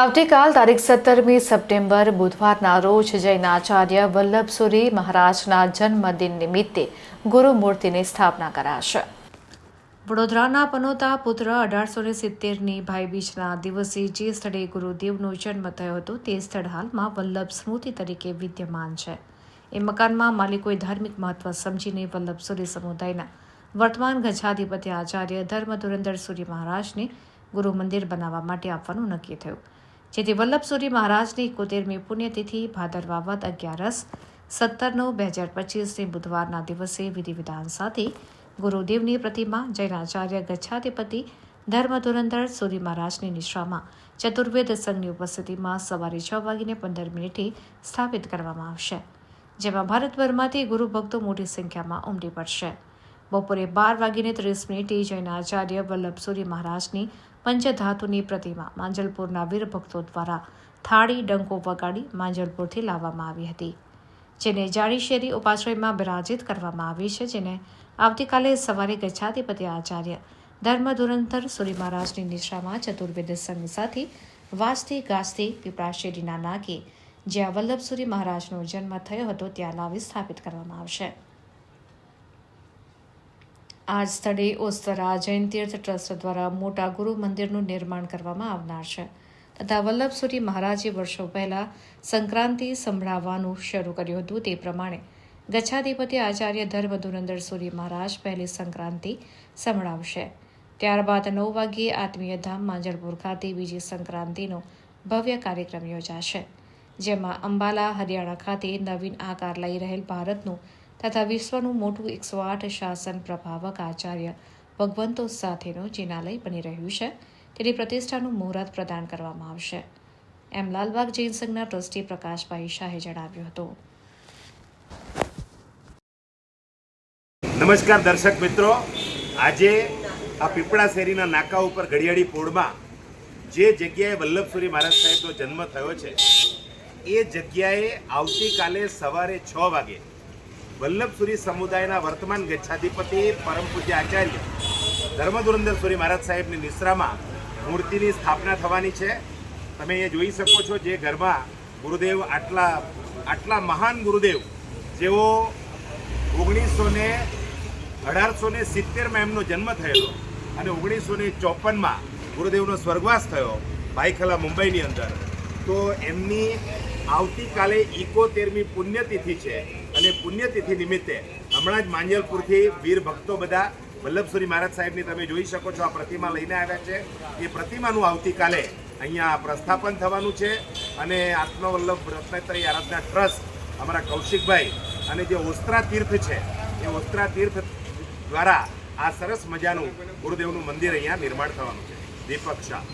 આવતીકાલ તારીખ સત્તરમી સપ્ટેમ્બર બુધવારના રોજ જૈનાચાર્ય વલ્લભસુરી મહારાજના જન્મદિન નિમિત્તે ગુરુમૂર્તિની સ્થાપના કરાશે. વડોદરાના પનોતા પુત્ર અઢારસો ને સિત્તેરની ભાઈબીજના દિવસે જે સ્થળે ગુરુદેવનો જન્મ થયો હતો તે સ્થળ હાલમાં વલ્લભ સ્મૃતિ તરીકે વિદ્યમાન છે. એ મકાનમાં માલિકોએ ધાર્મિક મહત્વ સમજીને વલ્લભસુરી સમુદાયના વર્તમાન ગજાધિપતિ આચાર્ય ધર્મ ધુરંધર સૂરી મહારાજને ગુરુ મંદિર બનાવવા માટે આપવાનું નક્કી થયું. જેથી વલ્લભસુરી મહારાજની એકોતેરમી પુણ્યતિથિ ભાદરવા વદ અગિયારસ સત્તર નવ બે હજાર પચીસની બુધવારના દિવસે વિધિ વિધાન સાથે ગુરુદેવની પ્રતિમા, જૈનાચાર્ય, ગચ્છાધિપતિ, ધર્મધુરંધર સૂરી મહારાજની નિશ્રામાં ચતુર્વેદ સંઘની ઉપસ્થિતિમાં સવારે છ વાગીને પંદર મિનિટે સ્થાપિત કરવામાં આવશે, જેમાં ભારતભરમાંથી ગુરુ ભક્તો મોટી સંખ્યામાં ઉમટી પડશે. બપોરે બાર વાગીને ત્રીસ મિનિટે જૈનાચાર્ય વલ્લભસુરી મહારાજની પંચધાતુની પ્રતિમા માંજલપુરના વીર ભક્તો દ્વારા થાળી, ડંકો વગાડી માંજલપુરથી લાવવામાં આવી હતી, જેને જાડી શેરી ઉપાશ્રયમાં બિરાજિત કરવામાં આવી છે, જેને આવતીકાલે સવારે ગચ્છાધિપતિ આચાર્ય ધર્મ ધુરંધર સૂરી મહારાજની નિશ્રામાં ચતુર્વેદ સંઘ સાથે વાજતે ગાજતે પીપળા શેરીના નાકે જ્યાં વલ્લભસુરી મહારાજનો જન્મ થયો હતો, ત્યાં લાવી સ્થાપિત કરવામાં આવશે. આ સ્થળે ઓસ્તરા જૈન તીર્થ ટ્રસ્ટ દ્વારા મોટા ગુરુ મંદિરનું નિર્માણ કરવામાં આવનાર છે. તથા વલ્લભસુરી મહારાજે વર્ષો પહેલાં સંક્રાંતિ સંભળાવવાનું શરૂ કર્યું હતું તે પ્રમાણે ગચ્છાધિપતિ આચાર્ય ધર્મધુરંદર સૂરી મહારાજ પહેલી સંક્રાંતિ સંભળાવશે. ત્યારબાદ નવ વાગ્યે આત્મીય ધામ માંજલપુર ખાતે બીજી સંક્રાંતિનો ભવ્ય કાર્યક્રમ યોજાશે. જેમાં અંબાલા, હરિયાણા ખાતે નવીન આકાર લઈ રહેલ ભારતનું તથા વિશ્વનું મોટું એકસો આઠ શાસન પ્રભાવક આચાર્ય ભગવંતો સાથેનું જિનાલય બની રહ્યું છે. તેની પ્રતિષ્ઠાનું મુહૂર્ત પ્રદાન કરવામાં આવશે. એમ લાલબાગ જૈન સંઘના ટ્રસ્ટી પ્રકાશભાઈ શાહે જણાવ્યું હતું. નમસ્કાર દર્શક મિત્રો. આજે આ પીપળા શેરીના નાકા ઉપર ઘડિયાળી પોળમાં જે જગ્યાએ વલ્લભસુરી મહારાજ સાહેબનો જન્મ થયો છે, એ જગ્યાએ આવતીકાલે સવારે છ વાગે વલ્લભસુરી સમુદાયના વર્તમાન ગચ્છાધિપતિ પરમ પૂજ્ય આચાર્ય ધર્મધુરંદર સુરી મહારાજ સાહેબની નિશ્રામાં મૂર્તિની સ્થાપના થવાની છે. તમે એ જોઈ શકો છો જે ઘરમાં ગુરુદેવ આટલા આટલા મહાન ગુરુદેવ, જેઓ ઓગણીસો ને અઢારસો ને સિત્તેરમાં એમનો જન્મ થયેલો અને ઓગણીસો ને ચોપનમાં ગુરુદેવનો સ્વર્ગવાસ થયો ભાઈખલા મુંબઈની અંદર. તો એમની આવતીકાલે ઇકોતેરમી પુણ્યતિથિ છે. અને પુણ્યતિથિ નિમિત્તે હમણાં જ માંજલપુરથી વીર ભક્તો બધા વલ્લભસુરી મહારાજ સાહેબની તમે જોઈ શકો છો આ પ્રતિમા લઈને આવ્યા છે. એ પ્રતિમાનું આવતીકાલે અહીંયા પ્રસ્થાપન થવાનું છે અને આત્મવલ્લભ રત્નેત્રી આરાધના ટ્રસ્ટ અમારા કૌશિકભાઈ અને જે ઓસ્ત્રા તીર્થ છે, એ ઓસ્ત્રા તીર્થ દ્વારા આ સરસ મજાનું ગુરુદેવનું મંદિર અહીંયા નિર્માણ થવાનું છે. દીપક શાહ.